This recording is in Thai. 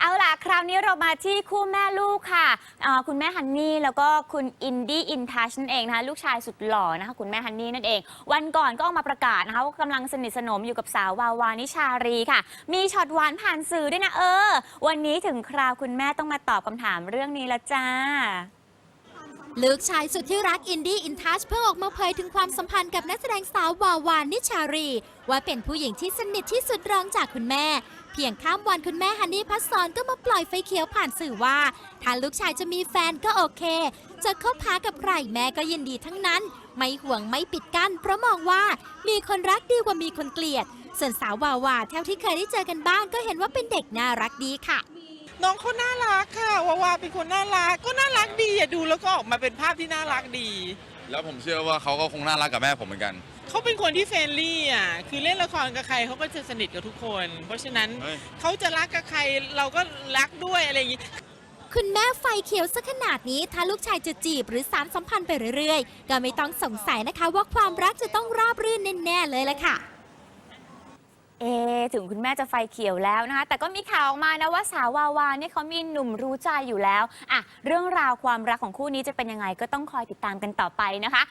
เอาล่ะ คราวนี้เรามาที่คู่แม่ลูกค่ะคุณแม่ฮันนี่แล้วก็คุณอินดี้อินทัชนั่นเองนะคะลูกชายสุดหล่อนะคะคุณแม่ฮันนี่นั่นเอง วันก่อนก็ออกมาประกาศนะคะว่ากำลังสนิทสนมอยู่กับสาววาวานิชารีค่ะ มีช็อตหวานผ่านสื่อด้วยนะเออ วันนี้ถึงคราวคุณแม่ต้องมาตอบคำถามเรื่องนี้ละจ้าลูกชายสุดที่รักอินดี้อินทัชเพิ่งออกมาเผยถึงความสัมพันธ์กับนักแสดงสาววาวานนิชารี ว่าเป็นผู้หญิงที่สนิทที่สุดรองจากคุณแม่ เพียงข้ามวันคุณแม่ฮันนี่พัสสอนก็มาปล่อยไฟเขียวผ่านสื่อว่า ถ้าลูกชายจะมีแฟนก็โอเค จะคบหากับใครแม่ก็ยินดีทั้งนั้น ไม่ห่วงไม่ปิดกั้นเพราะมองว่ามีคนรักดีกว่ามีคนเกลียด ส่วนสาววาวาเท่าที่เคยได้เจอกันบ้างก็เห็นว่าเป็นเด็กน่ารักดีค่ะ น้องเขาน่ารักค่ะวาวาเป็นคนน่ารักก็น่ารักดี อะดูแล้วก็ออกมาเป็นภาพที่น่ารักดี แล้วผมเชื่อว่าเขาก็คงน่ารักกับแม่ผมเหมือนกันเขาเป็นคนที่เฟรนลี่อะ คือเล่นละครกับใครเขาก็จะสนิทกับทุกคน เพราะฉะนั้นเฮ้ย เขาจะรักกับใครเราก็รักด้วยอะไรอย่างนี้ คุณแม่ไฟเขียวสักขนาดนี้ ถ้าลูกชายจะจีบหรือสารสัมพันธ์ไปเรื่อยๆ ก็ไม่ต้องสงสัยนะคะว่าความรักจะต้องราบรื่นแน่ๆเลยละค่ะเอะ ถึงคุณแม่จะไฟเขียวแล้วนะคะ แต่ก็มีข่าวออกมานะว่าสาววาวาเนี่ยเขามีหนุ่มรู้ใจอยู่แล้วอะเรื่องราวความรักของคู่นี้จะเป็นยังไงก็ต้องคอยติดตามกันต่อไปนะคะ